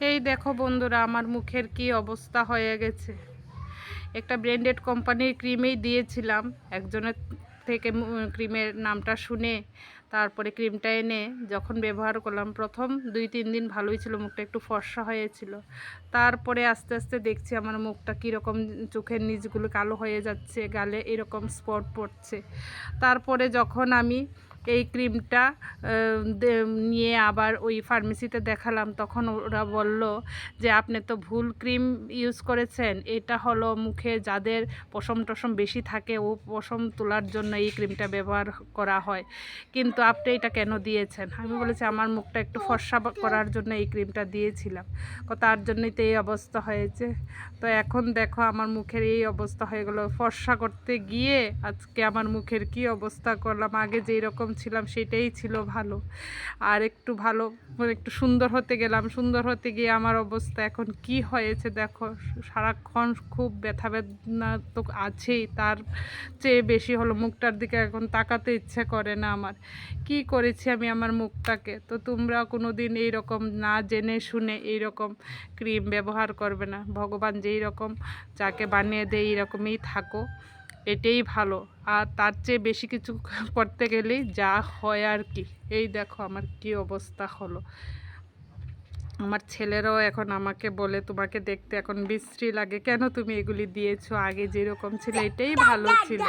এই দেখো বন্ধুরা, আমার মুখের কি অবস্থা হয়ে গেছে। একটা ব্র্যান্ডেড কোম্পানির ক্রিমেই দিয়েছিলাম। একজনের থেকে ক্রিমের নামটা শুনে, তারপরে ক্রিমটা এনে যখন ব্যবহার করলাম, প্রথম দুই, তিন দিন ভালোই ছিল, মুখটা একটু ফর্সা হয়েছিল। তারপরে আস্তে আস্তে দেখছি আমার মুখটা কীরকম চোখের নিচগুলো কালো হয়ে যাচ্ছে, গালে এরকম স্পট পড়ছে। তারপরে যখন আমি এই ক্রিমটা নিয়ে আবার ওই ফার্মেসিতে দেখালাম। তখন ওরা বলল যে, আপনি তো ভুল ক্রিম ইউজ করেছেন। এটা হলো মুখে যাদের পশম টসম বেশি থাকে, ও পশম তোলার জন্য এই ক্রিমটা ব্যবহার করা হয়। কিন্তু আপনি এটা কেন দিয়েছেন? আমি বলেছি, আমার মুখটা একটু ফর্সা করার জন্য এই ক্রিমটা দিয়েছিলাম। তো তার জন্যই তো এই অবস্থা হয়েছে। তো এখন দেখো, আমার মুখের এই অবস্থা হয়ে গেলো। ফর্সা করতে গিয়ে আজকে আমার মুখের কি অবস্থা করলাম? আগে যেই রকম ছিলাম সেটাই ছিল ভালো। আর একটু ভালো মানে একটু সুন্দর হতে গেলাম। সুন্দর হতে গিয়ে আমার অবস্থা এখন কি হয়েছে দেখো, সারাক্ষণ খুব ব্যথা বেদনা তো আছেই, তার চেয়ে বেশি হলো মুখটার দিকে এখন তাকাতে ইচ্ছে করে না আমার। কি করেছি আমি আমার মুখটাকে? তো তোমরা কোনো দিন এইরকম না জেনে শুনে এইরকম ক্রিম ব্যবহার করবে না। ভগবান যেই রকম যাকে বানিয়ে দেয় এইরকমই থাকো। এটাই ভালো। আর তার চেয়ে বেশি কিছু করতে গেলেই যা হয় আর কি। এই দেখো আমার কি অবস্থা হলো। আমার ছেলেরাও এখন আমাকে বলে, তোমাকে দেখতে এখন বিশ্রী লাগে। কেন তুমি এগুলি দিয়েছ? আগে যেরকম ছিল এটাই ভালো ছিল।